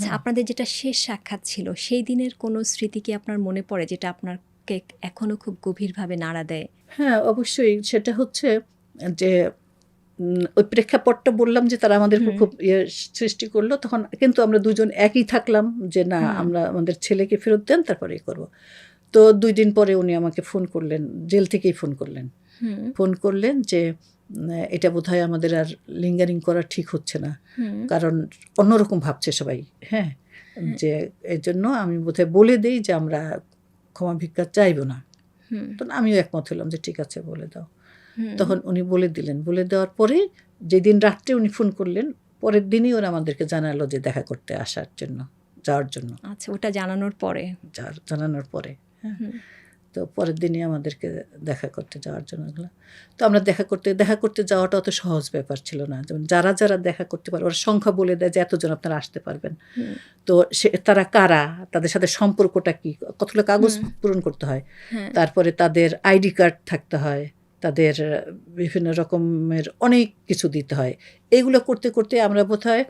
আচ্ছা হ্যাঁ। আপনাদের যেটা শেষ সাক্ষাৎ ছিল সেই দিনের কোনো স্মৃতি কি আপনার মনে পড়ে যেটা আপনাকে এখনও খুব গভীরভাবে নাড়া দেয়? হ্যাঁ অবশ্যই। সেটা হচ্ছে যে ওই প্রেক্ষাপটটা বললাম যে তারা আমাদের খুব ইয়ে সৃষ্টি করল তখন কিন্তু আমরা দুজন একই থাকলাম যে না আমরা আমাদের ছেলেকে ফেরত দেন তারপরে করব। তো দুই দিন পরে উনি আমাকে ফোন করলেন জেল থেকেই ফোন করলেন। ফোন করলেন যে এটা বোধহয় আমাদের আর লিঙ্গারিং করা ঠিক হচ্ছে না। কারণ অন্যরকম ভাবছে সবাই হ্যাঁ? যে এর জন্য আমি বোধহয় বলে দিই যে আমরা ক্ষমা ভিক্ষা চাইব না। তখন আমিও একমত হলাম যে ঠিক আছে বলে দাও। তখন উনি বলে দিলেন। বলে দেওয়ার পরে যেদিন রাত্রে উনি ফোন করলেন পরের দিনই ওরা আমাদেরকে জানালো যে দেখা করতে আসার জন্য যাওয়ার জন্য। আচ্ছা ওটা জানানোর পরে? জানানোর পরে হ্যাঁ। তো পরের দিনই আমাদেরকে দেখা করতে যাওয়ার জন্য তো আমরা দেখা করতে দেখা করতে যাওয়াটা অত সহজ ব্যাপার ছিল না। যেমন যারা যারা দেখা করতে পারে ওরা সংখ্যা বলে দেয় যে এতজন আপনারা আসতে পারবেন। তো সে তারা কারা? তাদের সাথে সম্পর্কটা কি? কতগুলো কাগজ পূরণ করতে হয়? হ্যাঁ। তারপরে তাদের আইডি কার্ড থাকতে হয়। তাদের বিভিন্ন রকমের অনেক কিছু দিতে হয়। এইগুলো করতে করতে আমরা বোধ হয়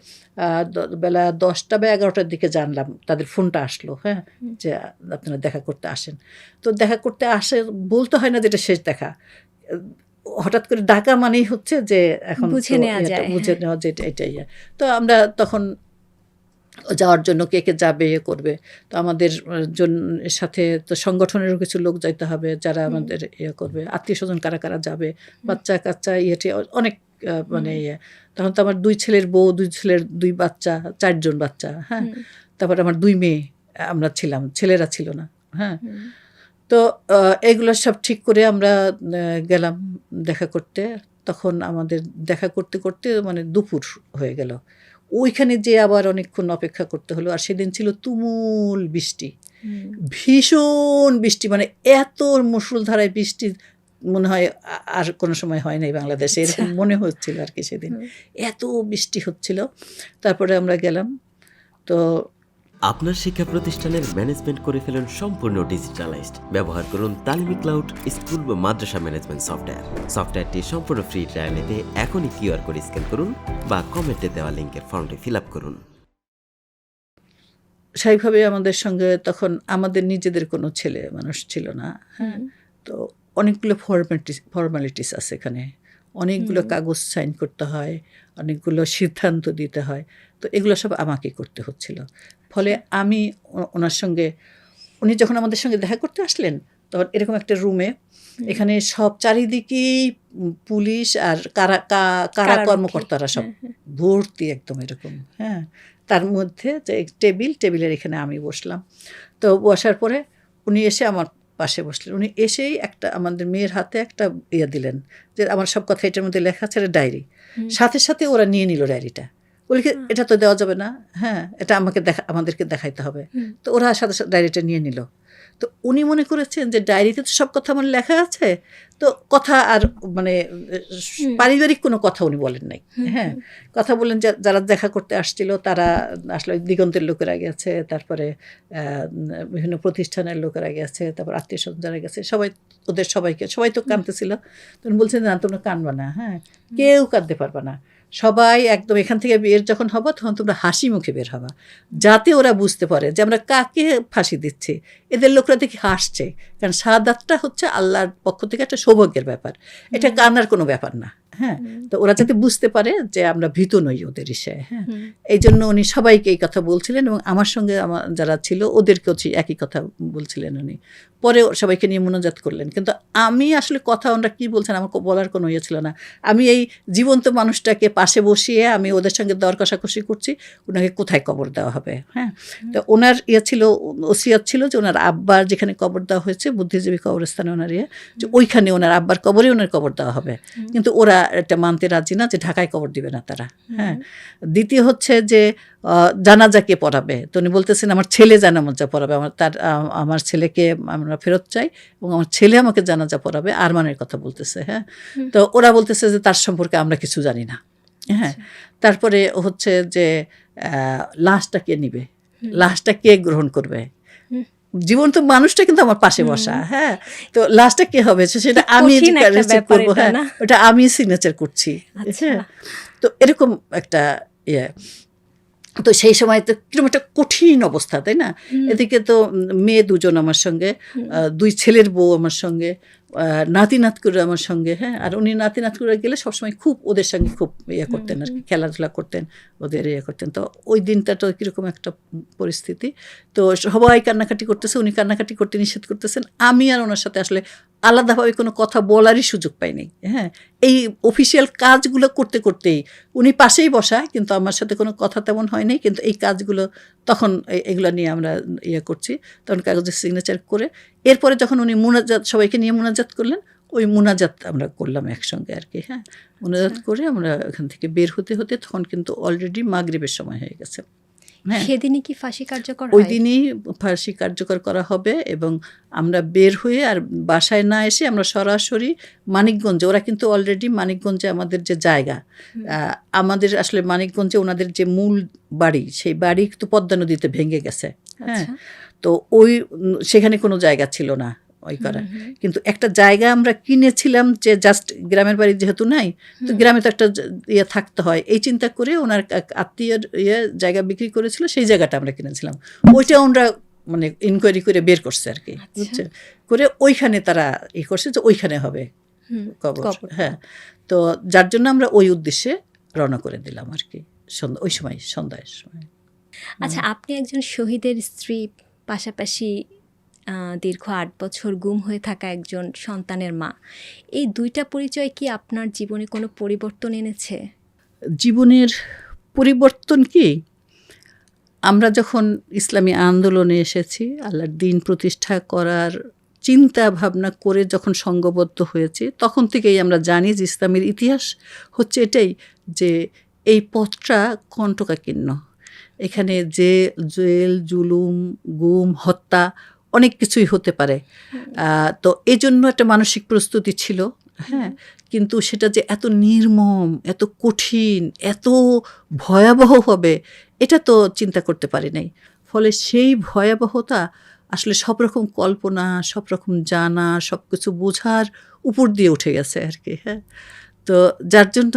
বেলা দশটা বা এগারোটার দিকে জানলাম তাদের ফোনটা আসলো হ্যাঁ? যে আপনারা দেখা করতে আসেন। তো দেখা করতে আসে বলতে হয় না যেটা শেষ দেখা। হঠাৎ করে ডাকা মানেই হচ্ছে যে এখন বুঝে নেওয়া যায়, বুঝে হ্যাঁ। নেওয়া যেটা এটাই। তো আমরা তখন যাওয়ার জন্য কে কে যাবে এ করবে। তো আমাদের জন্য সাথে তো সংগঠনেরও কিছু লোক যাইতে হবে যারা আমাদের ইয়ে করবে। আত্মীয় স্বজন কারা কারা যাবে বাচ্চা কাচ্চা ইয়েটি অনেক মানে ইয়ে। তখন তো আমার দুই ছেলের বউ দুই ছেলের দুই বাচ্চা চারজন বাচ্চা হ্যাঁ? তারপর আমার দুই মেয়ে আমরা ছিলাম ছেলেরা ছিল না হ্যাঁ? তো এগুলো সব ঠিক করে আমরা গেলাম দেখা করতে। তখন আমাদের দেখা করতে করতে মানে দুপুর হয়ে গেল। ওইখানে যে আবার অনেকক্ষণ অপেক্ষা করতে হলো আর সেদিন ছিল তুমুল বৃষ্টি। ভীষণ বৃষ্টি মানে এত মুসুলধারায় বৃষ্টি মনে হয় আর কোনো সময় হয় নাই বাংলাদেশে এরকম আচ্ছা। মনে হচ্ছিল আর কি সেদিন। এত বৃষ্টি হচ্ছিল। তারপরে আমরা গেলাম। তো আপনার শিক্ষা প্রতিষ্ঠানের ম্যানেজমেন্ট করে ফেলুন সম্পূর্ণ ডিজিটালাইজড ব্যবহার করুন তালমি ক্লাউড স্কুল বা মাদ্রাসা ম্যানেজমেন্ট সফটওয়্যার সফটওয়্যারটি সম্পূর্ণ ফ্রি ট্রায়াল নিতে এখনই কিউআর কোড স্ক্যান করুন বা কমেন্টে দেওয়া লিঙ্কের ফর্মটি ফিল আপ করুন। স্বাভাবিকভাবে আমাদের সঙ্গে তখন আমাদের নিজেদের কোনো ছেলে মানুষ ছিল না হ্যাঁ? তো অনেকগুলো ফর্মালিটিস ফর্মালিটিস আছে এখানে। অনেকগুলো কাগজ সাইন করতে হয় অনেকগুলো সিদ্ধান্ত দিতে হয়। তো এগুলো সব আমাকে করতে হচ্ছিল। ফলে আমি ও- ওনার সঙ্গে উনি যখন আমাদের সঙ্গে দেখা করতে আসলেন তখন এরকম একটা রুমে এখানে সব চারিদিকেই পুলিশ আর কারা কারা কর্মকর্তারা সব হ্যাঁ, হ্যাঁ। ভর্তি একদম এরকম হ্যাঁ। তার মধ্যে যে টেবিল টেবিলের এখানে আমি বসলাম। তো বসার পরে উনি এসে আমার পাশে বসলেন। উনি এসেই একটা আমাদের মেয়ের হাতে একটা ইয়ে দিলেন যে আমার সব কথা এটার মধ্যে লেখা আছে ডায়েরি। সাথে সাথে ওরা নিয়ে নিল ডায়েরিটা। বলি এটা তো দেওয়া যাবে না হ্যাঁ এটা আমাকে দেখা আমাদেরকে দেখাইতে হবে। তো ওরা সাথে সাথে ডায়েরিটা নিয়ে নিল। তো উনি মনে করেছেন যে ডায়েরিতে তো সব কথা আমার লেখা আছে তো কথা আর মানে পারিবারিক কোনো কথা উনি বলেন নাই। হ্যাঁ কথা বলেন যে যারা দেখা করতে আসছিল তারা আসলে দিগন্তের লোকেরা গেছে তারপরে বিভিন্ন প্রতিষ্ঠানের লোকেরা গেছে তারপর আত্মীয় স্বজন যারা গেছে সবাই ওদের সবাইকে সবাই তো কাঁদতেছিল। তখন বলছেন না তোমরা কানবা না হ্যাঁ কেউ কাঁদতে পারবা না। সবাই একদম এখান থেকে বের যখন হব তখন তোমরা হাসি মুখে বের হবা। যাতে ওরা বুঝতে পারে যে আমরা কাকে ফাঁসি দিচ্ছি। এদের লোকরা দেখি হাসছে। কারণ সাদাতটা হচ্ছে আল্লাহর পক্ষ থেকে একটা সৌভাগ্যের ব্যাপার। এটা কান্নার কোনো ব্যাপার না। হ্যাঁ তো ওরা যাতে বুঝতে পারে যে আমরা ভীত নই ওদের ইসে হ্যাঁ। এই জন্য উনি সবাইকে এই কথা বলছিলেন এবং আমার সঙ্গে আমার যারা ছিল ওদেরকেও একই কথা বলছিলেন উনি। পরে সবাইকে নিয়ে মনোজাত করলেন। কিন্তু আমি আসলে কথা ওনারা কী বলছেন আমার বলার কোনো ইয়ে ছিল না। আমি এই জীবন্ত মানুষটাকে পাশে বসিয়ে আমি ওদের সঙ্গে দর কষাকষি করছি ওনাকে কোথায় কবর দেওয়া হবে হ্যাঁ? তো ওনার ইয়ে ছিল ওসিয়াত ছিল যে ওনার আব্বার যেখানে কবর দেওয়া হয়েছে বুদ্ধিজীবী কবরস্থানে ওনার ইয়ে যে ওইখানে ওনার আব্বার কবরে ওনার কবর দেওয়া হবে। কিন্তু ওরা এটা মানতে রাজি না যে ঢাকায় কবর দিবে না তারা। হ্যাঁ। দ্বিতীয় হচ্ছে যে জানাজাকে পড়াবে। তো উনি বলতেছেন আমার ছেলে জানাজা পড়াবে। আমার তার আমার ছেলেকে আমরা ফেরত চাই এবং আমার ছেলে আমাকে জানাজা পড়াবে। আরমানের কথা বলতেছে হ্যাঁ। তো ওরা বলতেছে যে তার সম্পর্কে আমরা কিছু জানি না। হ্যাঁ। তারপরে হচ্ছে যে লাশটা কে নিবে? লাশটা কে গ্রহণ করবে? হুম। জীবন্ত মানুষটা কিন্তু আমার পাশে বসা হ্যাঁ? তো লাস্টটা কি হবে? সেটা আমি করব হ্যাঁ? ওটা আমি সিগনেচার করছি আচ্ছা। হ্যাঁ? তো এরকম একটা ইয়ে। তো সেই সময় তো কীরকম একটা কঠিন অবস্থা তাই না? এদিকে তো মেয়ে দুজন আমার সঙ্গে আহ, দুই ছেলের বউ আমার সঙ্গে আহ, নাতি নাত করে আমার সঙ্গে হ্যাঁ? আর উনি নাতিনাত করে গেলে সবসময় খুব ওদের সঙ্গে খুব ইয়ে করতেন আর কি খেলাধুলা করতেন ওদের ইয়ে করতেন। তো ওই দিনটা তো কীরকম একটা পরিস্থিতি। তো সবাই কান্নাকাটি করতেছে উনি কান্নাকাটি করতে নিষেধ করতেছেন। আমি আর ওনার সাথে আসলে আলাদাভাবে কোনো কথা বলারই সুযোগ পাইনি হ্যাঁ। এই অফিসিয়াল কাজগুলো করতে করতেই উনি পাশেই বসা কিন্তু আমার সাথে কোনো কথা তেমন হয়নি কিন্তু এই কাজগুলো তখন এগুলো নিয়ে আমরা ইয়ে করছি তখন কাগজের সিগনেচার করে। এরপরে যখন উনি মুনাজাত সবাইকে নিয়ে মুনাজাত করলেন ওই মুনাজাত আমরা করলাম একসঙ্গে আর কি হ্যাঁ। মুনাজাত করে আমরা এখান থেকে বের হতে হতে তখন কিন্তু অলরেডি মাগরিবের সময় হয়ে গেছে। সেদিনই কি ফাঁসি কার্যকর ওই দিনই ফাঁসি কার্যকর করা হবে এবং আমরা বের হয়ে আর বাসায় না এসে আমরা সরাসরি মানিকগঞ্জে ওরা কিন্তু অলরেডি মানিকগঞ্জে আমাদের যে জায়গা আহ, আমাদের আসলে মানিকগঞ্জে ওনাদের যে মূল বাড়ি সেই বাড়ি তো পদ্মা নদীতে ভেঙে গেছে। হ্যাঁ আচ্ছা। তো ওই সেখানে কোনো জায়গা ছিল না। ওই করা। কিন্তু একটা জায়গা আমরা কিনেছিলাম যে জাস্ট গ্রামের বাড়ি যেহেতু নাই তো গ্রামে তো একটা ইয়ে থাকতে হয়। এই চিন্তা করে ওনার আত্মীয়ের ইয়ে জায়গা বিক্রি করেছিল সেই জায়গাটা আমরা কিনেছিলাম। ওইটা ওনারা মানে ইনকোয়ারি করে বের করছে আর কি আচ্ছা। বুঝছে করে ওইখানে তারা ই করছে যে ওইখানে হবে হুম, কবর। হ্যাঁ তো যার জন্য আমরা ওই উদ্দেশ্যে রওনা করে দিলাম আর কি সন্ধ্যা ওই সময় সন্ধ্যায় সময়। আচ্ছা আপনি একজন শহীদের স্ত্রী পাশাপাশি দীর্ঘ আট বছর গুম হয়ে থাকা একজন সন্তানের মা। এই দুইটা পরিচয় কি আপনার জীবনে কোনো পরিবর্তন এনেছে? জীবনের পরিবর্তন কি? আমরা যখন ইসলামী আন্দোলনে এসেছি, আল্লাহর দিন প্রতিষ্ঠা করার চিন্তা ভাবনা করে যখন সঙ্গবদ্ধ হয়েছে, তখন থেকেই আমরা জানি যে ইসলামের ইতিহাস হচ্ছে এটাই যে এই পথটা কণ্টকাকীর্ণ। এখানে যে জেল, জুলুম, গুম, হত্যা অনেক কিছুই হতে পারে। তো এই জন্য একটা মানসিক প্রস্তুতি ছিল হ্যাঁ? কিন্তু সেটা যে এত নির্মম, এত কঠিন, এত ভয়াবহ হবে, এটা তো চিন্তা করতে পারি নাই। ফলে সেই ভয়াবহতা আসলে সব রকম কল্পনা, সব রকম জানা, সব কিছু বোঝার উপর দিয়ে উঠে গেছে আর কি হ্যাঁ? তো যার জন্য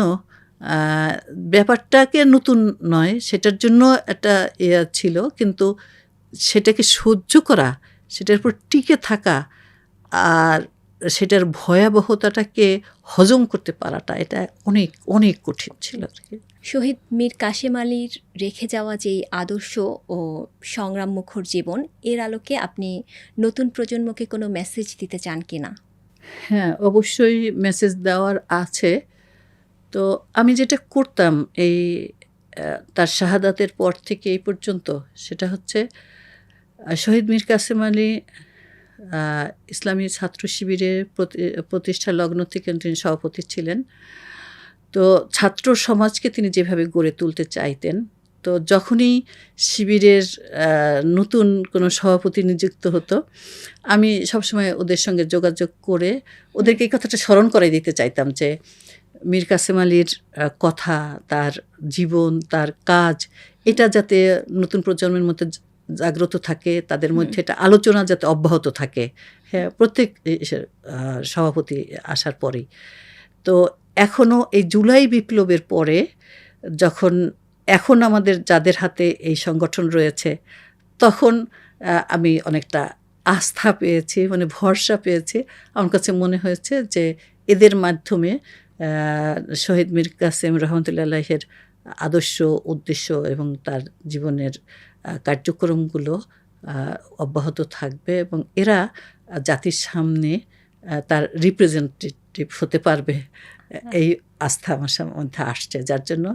ব্যাপারটাকে নতুন নয়, সেটার জন্য একটা ইয়ে ছিল, কিন্তু সেটাকে সহ্য করা সেটার উপর টিকে থাকা আর সেটার ভয়াবহতাটাকে হজম করতে পারাটা এটা অনেক অনেক কঠিন ছিল আর কি। শহীদ মীর কাশেম আলীর রেখে যাওয়া যেই আদর্শ ও সংগ্রাম মুখর জীবন এর আলোকে আপনি নতুন প্রজন্মকে কোনো মেসেজ দিতে চান কি না? হ্যাঁ অবশ্যই মেসেজ দেওয়ার আছে। তো আমি যেটা করতাম এই তার শাহাদাতের পর থেকে এই পর্যন্ত সেটা হচ্ছে শহীদ মীর কাসেম আলী ইসলামী ছাত্র শিবিরের প্রতি- প্রতিষ্ঠা লগ্ন থেকে তিনি সভাপতি ছিলেন। তো ছাত্র সমাজকে তিনি যেভাবে গড়ে তুলতে চাইতেন, তো যখনই শিবিরের নতুন কোনো সভাপতি নিযুক্ত হতো, আমি সবসময় ওদের সঙ্গে যোগাযোগ করে ওদেরকে এই কথাটা স্মরণ করাই দিতে চাইতাম যে মীর কাসেম আলীর কথা, তার জীবন, তার কাজ, এটা যাতে নতুন প্রজন্মের মধ্যে জাগ্রত থাকে তাদের মধ্যে এটা আলোচনা যাতে অব্যাহত থাকে। হ্যাঁ প্রত্যেক সভাপতি আসার পরেই। তো এখনও এই জুলাই বিপ্লবের পরে যখন এখন আমাদের যাদের হাতে এই সংগঠন রয়েছে তখন আমি অনেকটা আস্থা পেয়েছি মানে ভরসা পেয়েছি। আমার কাছে মনে হয়েছে যে এদের মাধ্যমে শহীদ মীর কাসেম রহমতুল্লাহের আদর্শ উদ্দেশ্য এবং তার জীবনের কার্যক্রমগুলো অব্যাহত থাকবে এবং এরা জাতির সামনে তার রিপ্রেজেন্টেটিভ হতে পারবে এই আস্থা আমার মধ্যে আসছে। যার জন্য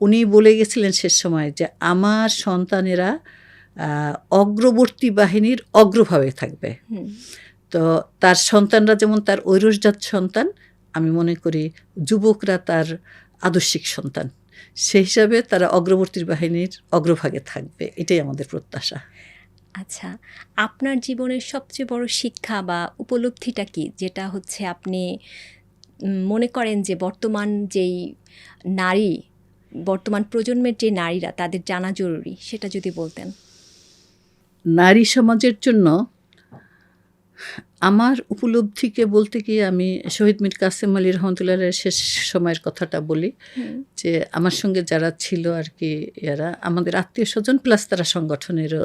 উনি বলে গেছিলেন শেষ সময় যে আমার সন্তানেরা অগ্রবর্তী বাহিনীর অগ্রভাবে থাকবে। তো তার সন্তানরা যেমন তার ঐরসজাত সন্তান আমি মনে করি যুবকরা তার আদর্শিক সন্তান। সেই হিসাবে তারা অগ্রবর্তী বাহিনীর অগ্রভাগে থাকবে। এটাই আমাদের প্রত্যাশা। আচ্ছা আপনার জীবনের সবচেয়ে বড় শিক্ষা বা উপলব্ধিটা কি? যেটা হচ্ছে আপনি মনে করেন যে বর্তমান যেই নারী বর্তমান প্রজন্মের যে নারীরা তাদের জানা জরুরি সেটা যদি বলতেন। নারী সমাজের জন্য আমার উপলব্ধিকে বলতে গিয়ে আমি শহীদ মির কাসেম আলী রহমতুল্লাহের শেষ সময়ের কথাটা বলি যে আমার সঙ্গে যারা ছিল আর কি এরা আমাদের আত্মীয় স্বজন প্লাস তারা সংগঠনেরও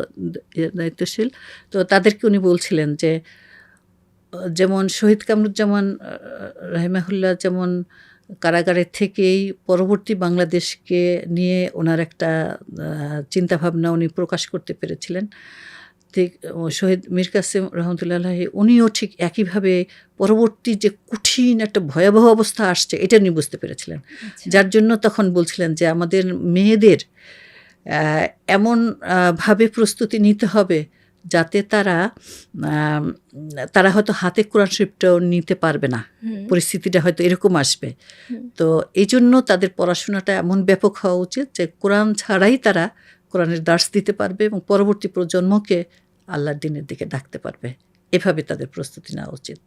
দায়িত্বশীল। তো তাদেরকে উনি বলছিলেন যে যেমন শহীদ কামরুজ্জামান রাহিমাহুল্লাহ যেমন কারাগারের থেকেই পরবর্তী বাংলাদেশকে নিয়ে ওনার একটা চিন্তাভাবনা উনি প্রকাশ করতে পেরেছিলেন। ঠিক শহীদ মীর কাসেম রহমতুল্লাহ উনিও ঠিক একইভাবে পরবর্তী যে কঠিন একটা ভয়াবহ অবস্থা আসছে এটা উনি বুঝতে পেরেছিলেন। আচ্ছা। যার জন্য তখন বলছিলেন যে আমাদের মেয়েদের আহ, এমন ভাবে প্রস্তুতি নিতে হবে যাতে তারা তারা হয়তো হাতে কোরআন শরীফটাও নিতে পারবে না। পরিস্থিতিটা হয়তো এরকম আসবে। তো এই জন্য তাদের পড়াশোনাটা এমন ব্যাপক হওয়া উচিত যে কোরআন ছাড়াই তারা কোরআনের দাস দিতে পারবে এবং পরবর্তী প্রজন্মকে আল্লাহর দিনের দিকে ডাকতে পারবে। এভাবে তাদের প্রস্তুতি নেওয়া উচিত।